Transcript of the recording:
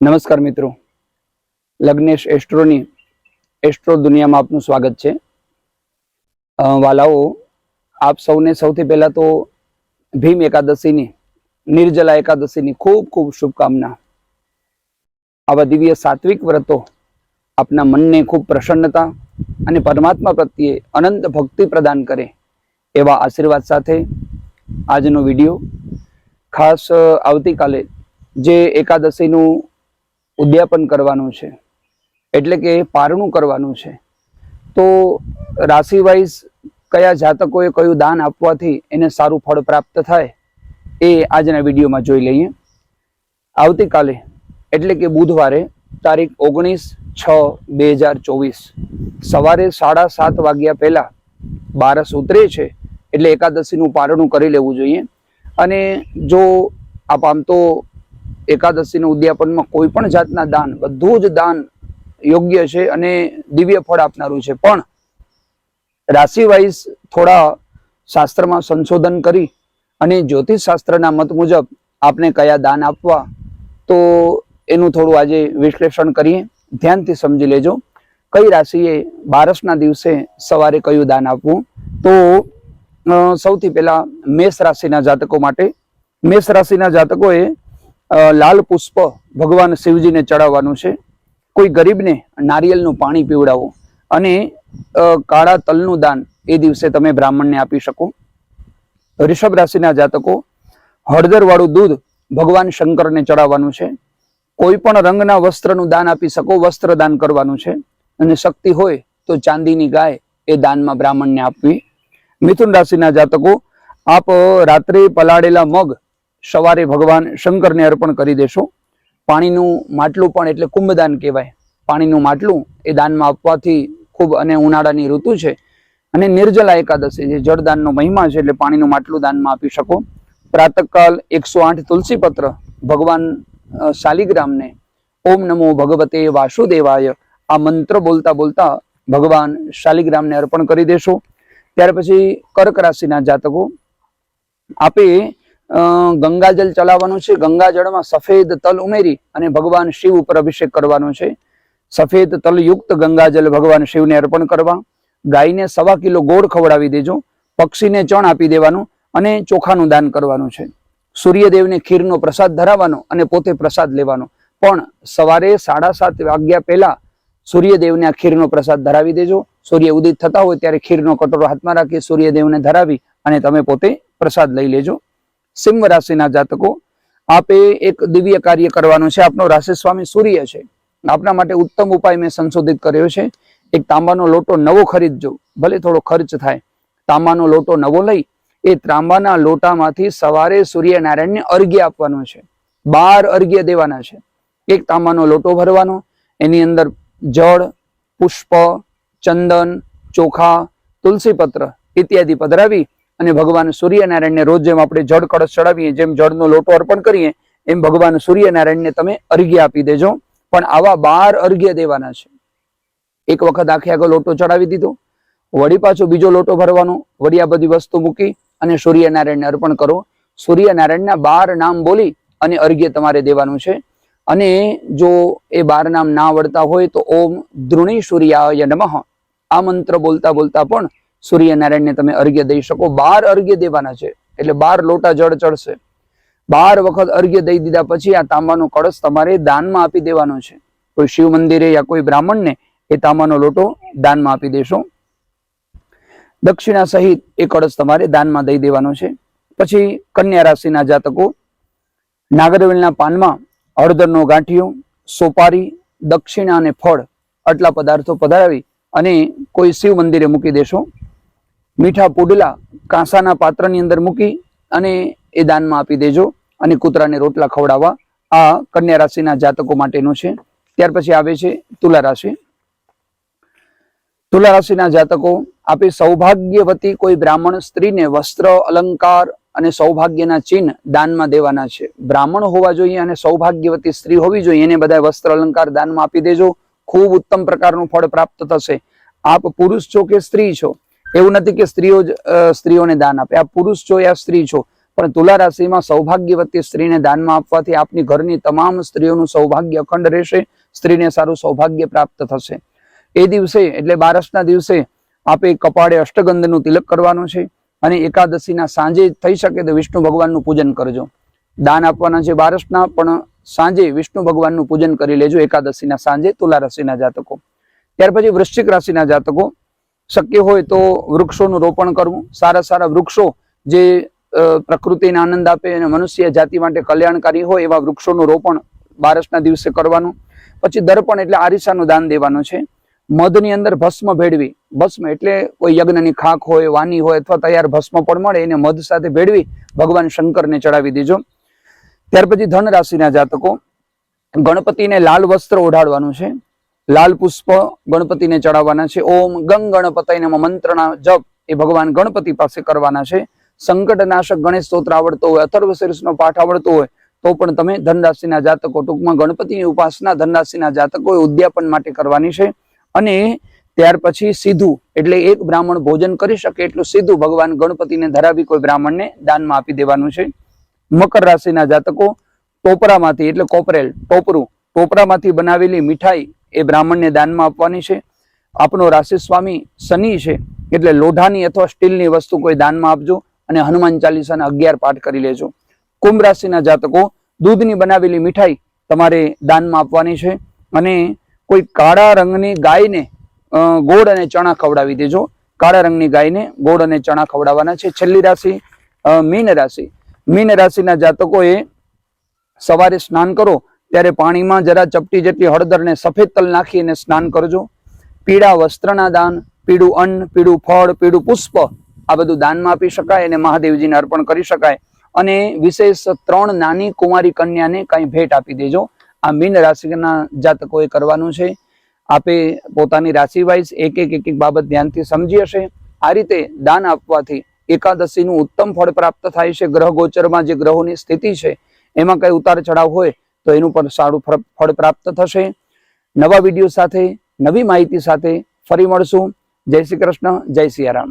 નમસ્કાર મિત્રો. લગ્નેશ એસ્ટ્રોની એસ્ટ્રો દુનિયામાં આપનું સ્વાગત છે. વાલાઓ, આપ સૌને સૌથી પહેલા તો ભીમ એકાદશીની, નિર્જલા એકાદશીની ખૂબ ખૂબ શુભકામના. આવા દિવ્ય સાત્વિક વ્રતો આપના મનને ખૂબ પ્રસન્નતા અને પરમાત્મા પ્રત્યે અનંત ભક્તિ પ્રદાન કરે એવા આશીર્વાદ સાથે આજનો વીડિયો ખાસ આવતીકાલે જે એકાદશીનું ઉદ્યાપન કરવાનું છે. એટલે કે પારણું કરવાનું છે. તો રાશિ વાઇઝ કયા જાતકોએ કયું દાન આપવાથી એને સારું ફળ પ્રાપ્ત થાય એ આજના વિડીયોમાં જોઈ લઈએ. આવતીકાલે, એટલે કે બુધવારે, તારીખ ઓગણીસ છ બે હજાર ચોવીસ, સવારે સાડા સાત વાગ્યા પહેલાં બારસ ઉતરે છે, એટલે એકાદશીનું પારણું કરી લેવું જોઈએ. અને જો આપ આમ તો એકાદશીના ઉદ્યાપનમાં કોઈ પણ જાતના દાન, બધું જ દાન યોગ્ય છે અને દિવ્ય ફળ આપનારું છે. પણ રાશિ વાઇઝ થોડા શાસ્ત્રમાં સંશોધન કરી અને જ્યોતિષ શાસ્ત્રના મત મુજબ આપને કયા દાન આપવા, તો એનું થોડું આજે વિશ્લેષણ કરીએ. ધ્યાનથી સમજી લેજો. કઈ રાશિએ બારસના દિવસે સવારે કયું દાન આપવું? તો સૌથી પહેલા મેષ રાશિના જાતકો માટે. મેષ રાશિના જાતકોએ લાલ પુષ્પ ભગવાન શિવજીને ચડાવવાનું છે. કોઈ ગરીબને નારિયેળનું પાણી પીવડાવો અને કાળા તલનું દાન એ દિવસે તમે બ્રાહ્મણને આપી શકો. ઋષભ રાશિના જાતકો, હળદરવાળું દૂધ ભગવાન શંકરને ચડાવવાનું છે. કોઈ પણ રંગના વસ્ત્રનું દાન આપી શકો, વસ્ત્ર દાન કરવાનું છે. અને શક્તિ હોય તો ચાંદીની ગાય એ દાનમાં બ્રાહ્મણને આપવી. મિથુન રાશિના જાતકો, આપ રાત્રે પલાળેલા મગ સવારે ભગવાન શંકરને અર્પણ કરી દેશો. પાણીનું માટલું પણ એટલે કુંભદાન કહેવાય. પાણીનું માટલું એ દાનમાં આપવાથી ખૂબ અને ઉનાળાની ઋતુ છે. અને નિર્જલા એકાદશી જે જળદાનનો મહિમા છે એટલે પાણીનું માટલું દાનમાં આપી શકો. પ્રાતકાલ એકસો આઠ તુલસી પત્ર ભગવાન શાલિગ્રામને ઓમ નમો ભગવતે વાસુદેવાય આ મંત્ર બોલતા બોલતા ભગવાન શાલિગ્રામને અર્પણ કરી દેશો. ત્યાર પછી કર્ક રાશિના જાતકો આપે અ, ગંગાજળ ચલાવવાનું છે. ગંગાજળમાં સફેદ તલ ઉમેરી અને ભગવાન શિવ ઉપર અભિષેક કરવાનો છે. સફેદ તલયુક્ત ગંગાજળ ભગવાન શિવને અર્પણ કરવા. ગાયને સવા કિલો ગોળ ખવડાવી દેજો. પક્ષીને ચણ આપી દેવાનું અને ચોખાનું દાન કરવાનું છે. સૂર્યદેવને ખીરનો પ્રસાદ ધરાવવાનો અને પોતે પ્રસાદ લેવાનો. પણ સવારે સાડા સાત વાગ્યા પહેલા સૂર્યદેવને આ ખીરનો પ્રસાદ ધરાવી દેજો. સૂર્ય ઉદિત થતા હોય ત્યારે ખીરનો કટોરો હાથમાં રાખી સૂર્યદેવને ધરાવી અને તમે પોતે પ્રસાદ લઈ લેજો. સિંહ રાશિના જાતકો, આપે એક દિવ્ય કાર્ય કરવાનું છે. આપનો રાશિ સ્વામી સૂર્ય છે. આપના માટે ઉત્તમ ઉપાય મેં સંશોધિત કર્યો છે. એક તાંબાનો લોટો નવો ખરીદજો. ભલે થોડો ખર્ચ થાય. તાંબાનો લોટો નવો લઈ, એ તાંબાના લોટામાંથી સવારે સૂર્યનારાયણને અર્ઘ્ય આપવાનું છે. બાર અર્ઘ્ય દેવાના છે. એક તાંબાનો લોટો ભરવાનો. એની અંદર જળ, પુષ્પ, ચંદન, ચોખા, તુલસીપત્ર ઇત્યાદિ પધરાવી અને ભગવાન સૂર્યનારાયણને રોજ જેમ આપણે જળ કળશ ચડાવીએ, જેમ જળનો લોટો અર્પણ કરીએ, એમ ભગવાન સૂર્યનારાયણને તમે અર્ઘ્ય આપી દેજો. પણ આવા બાર અર્ઘ્ય દેવાના છે. એક વખત આખે આગળ લોટો ચડાવી દીધો. વળી પાછો બીજો લોટો ભરવાનો. વળી આ બધી વસ્તુ મૂકી અને સૂર્યનારાયણને અર્પણ કરો. સૂર્યનારાયણના બાર નામ બોલી અને અર્ઘ્ય તમારે દેવાનું છે. અને જો એ બાર નામ ના આવડતા હોય તો ઓમ દ્રુણી સૂર્યાય નમઃ. આ મંત્ર બોલતા બોલતા પણ સૂર્યનારાયણને તમે અર્ઘ્ય દઈ શકો. બાર અર્ઘ્ય દેવાના છે, એટલે બાર લોટા જળ ચડશે. બાર વખત અર્ઘ્ય દઈ દીધા પછી આ તાંબાનો કળશ તમારે દાનમાં આપી દેવાનો છે. કોઈ શિવ મંદિરે યા કોઈ બ્રાહ્મણને એ તાંબાનો લોટો દાનમાં આપી દેશો. દક્ષિણા સહિત એ કળશ તમારે દાનમાં દઈ દેવાનો છે. પછી કન્યા રાશિના જાતકો, નાગરવેલના પાનમાં હળદરનો ગાંઠિયો, સોપારી, દક્ષિણા અને ફળ આટલા પદાર્થો પધારાવી અને કોઈ શિવ મંદિરે મૂકી દેશો. મીઠા પુડલા કાંસાના પાત્રની અંદર મૂકી અને એ દાનમાં આપી દેજો અને કૂતરાને રોટલા ખવડાવવા. આ કન્યા રાશિના જાતકો માટેનું છે. ત્યાર પછી આવે છે તુલા રાશિ. તુલા રાશિના જાતકો, આપે સૌભાગ્યવતી કોઈ બ્રાહ્મણ સ્ત્રીને વસ્ત્ર, અલંકાર અને સૌભાગ્યના ચિહ્ન દાનમાં દેવાના છે. બ્રાહ્મણ હોવા જોઈએ અને સૌભાગ્યવતી સ્ત્રી હોવી જોઈએ. એને બધા વસ્ત્ર, અલંકાર દાનમાં આપી દેજો. ખૂબ ઉત્તમ પ્રકારનું ફળ પ્રાપ્ત થશે. આપ પુરુષ છો કે સ્ત્રી છો? એવું નથી કે સ્ત્રીઓ જ સ્ત્રીઓને દાન આપે. આ પુરુષ છો યા સ્ત્રી છો? પણ તુલા રાશિમાં સૌભાગ્યવતી સ્ત્રીને દાનમાં આપવાથી આપની ઘરની તમામ સ્ત્રીઓનું સૌભાગ્ય અખંડ રહેશે, સ્ત્રીને સારું સૌભાગ્ય પ્રાપ્ત થશે. એ દિવસે, એટલે બારસના દિવસે, આપે કપાળે અષ્ટગંધનું તિલક કરવાનું છે અને એકાદશીના સાંજે થઈ શકે તો વિષ્ણુ ભગવાનનું પૂજન કરજો. દાન આપવાના છે બારસના, પણ સાંજે વિષ્ણુ ભગવાનનું પૂજન કરી લેજો એકાદશીના સાંજે તુલા રાશિના જાતકો. ત્યાર પછી વૃશ્ચિક રાશિના જાતકો. શક્ય હોય તો વૃક્ષોનું રોપણ કરવું. સારા સારા વૃક્ષો જે પ્રકૃતિને આનંદ આપે અને મનુષ્ય જાતિ માટે કલ્યાણકારી હોય એવા વૃક્ષોનું રોપણ બારસના દિવસે કરવાનું. પછી દર્પણ એટલે આરીસાનું દાન દેવાનું છે. મધની અંદર ભસ્મ ભેળવી. ભસ્મ એટલે કોઈ યજ્ઞની ખાક હોય, વાની હોય અથવા તૈયાર ભસ્મ પણ મળે, એને મધ સાથે ભેળવી ભગવાન શંકરને ચડાવી દેજો. ત્યાર પછી ધન રાશિના જાતકો. ગણપતિને લાલ વસ્ત્ર ઓઢાડવાનું છે. લાલ પુષ્પ ગણપતિને ચડાવવાના છે. ઓમ ગંગ ગણપતય મંત્રના જપ એ ભગવાન ગણપતિ પાસે કરવાના છે. સંકટનાશક ગણેશ સ્તોત્ર આવડતો હોય, અથર્વ શીર્ષનો પાઠ આવડતો હોય, તો પણ તમે ધનરાશિના જાતકો ટૂંકમાં ગણપતિની ઉપાસના ધનરાશિના જાતકો ઉદ્યાપન માટે કરવાની છે. અને ત્યાર પછી સીધું, એટલે એક બ્રાહ્મણ ભોજન કરી શકે એટલું સીધું ભગવાન ગણપતિને ધરાવી કોઈ બ્રાહ્મણને દાનમાં આપી દેવાનું છે. મકર રાશિના જાતકો ટોપરામાંથી, એટલે કોપરેલ, ટોપરું, ટોપરામાંથી બનાવેલી મીઠાઈ એ બ્રાહ્મણને દાનમાં આપવાની છે. આપનો રાશિ સ્વામી શનિ છે, એટલે લોઢાની અથવા સ્ટીલની વસ્તુ કોઈ દાનમાં આપજો અને હનુમાન ચાલીસાના અગિયાર પાઠ કરી લેજો. કુંભ રાશિના જાતકો, દૂધની બનાવેલી મીઠાઈ તમારે દાનમાં આપવાની છે અને કોઈ કાળા રંગની ગાયને ગોળ અને ચણા ખવડાવી દેજો. કાળા રંગની ગાયને ગોળ અને ચણા ખવડાવવાના છે. છેલ્લી રાશિ મીન રાશિ. મીન રાશિના જાતકોએ સવારે સ્નાન કરો ત્યારે પાણીમાં જરા ચપટી જેટલી હળદર ને સફેદ તલ નાખી અને સ્નાન કરજો. પીળા વસ્ત્રના દાન, પીળું અન્ન, પીળું ફળ, પીળું પુષ્પ, આ બધું દાનમાં આપી શકાય અને મહાદેવજીને અર્પણ કરી શકાય. અને વિશેષ ત્રણ નાની કુમારી કન્યાને કઈ ભેટ આપી દેજો. આ મીન રાશિના જાતકોએ કરવાનું છે. આપે પોતાની રાશિ વાઇઝ એક એક એક એક બાબત ધ્યાનથી સમજી હશે. આ રીતે દાન આપવાથી એકાદશીનું ઉત્તમ ફળ પ્રાપ્ત થાય છે. ગ્રહ ગોચરમાં જે ગ્રહોની સ્થિતિ છે, એમાં કઈ ઉતાર ચઢાવ હોય તો એનું પણ સારું ફળ પ્રાપ્ત થશે. નવા વીડિયો સાથે, નવી માહિતી સાથે ફરી મળશું. જય શ્રી કૃષ્ણ, જય સિયારામ.